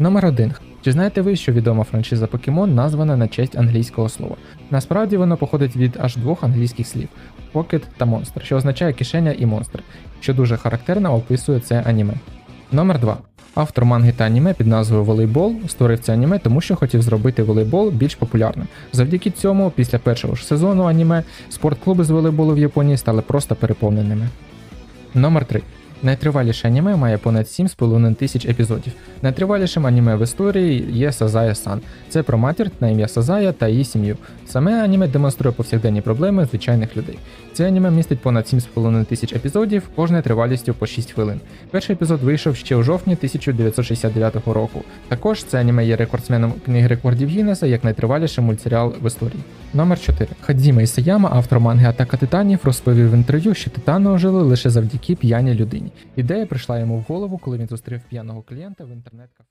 Номер 1. Чи знаєте ви, що відома франшиза Pokemon названа на честь англійського слова? Насправді воно походить від аж двох англійських слів Pocket та Monster, що означає кишеня і монстр, що дуже характерно описує це аніме. Номер 2. Автор манги та аніме під назвою Волейбол створив це аніме, тому що хотів зробити волейбол більш популярним. Завдяки цьому, після першого ж сезону аніме, спортклуби з волейболу в Японії стали просто переповненими. Номер 3. Найтриваліше аніме має понад 7,5 тисяч епізодів. Найтривалішим аніме в історії є Сазая Сан. Це про матір на ім'я Сазая та її сім'ю. Саме аніме демонструє повсякденні проблеми звичайних людей. Це аніме містить понад 7,5 тисяч епізодів, кожне тривалістю по 6 хвилин. Перший епізод вийшов ще у жовтні 1969 року. Також це аніме є рекордсменом книги рекордів Гіннеса як найтриваліший мультсеріал в історії. Номер 4. Хадзіма Ісаяма, автор манги Атака Титанів, розповів в інтерв'ю, що титани ожили лише завдяки п'яній людині. Ідея прийшла йому в голову, коли він зустрів п'яного клієнта в інтернет-кафе.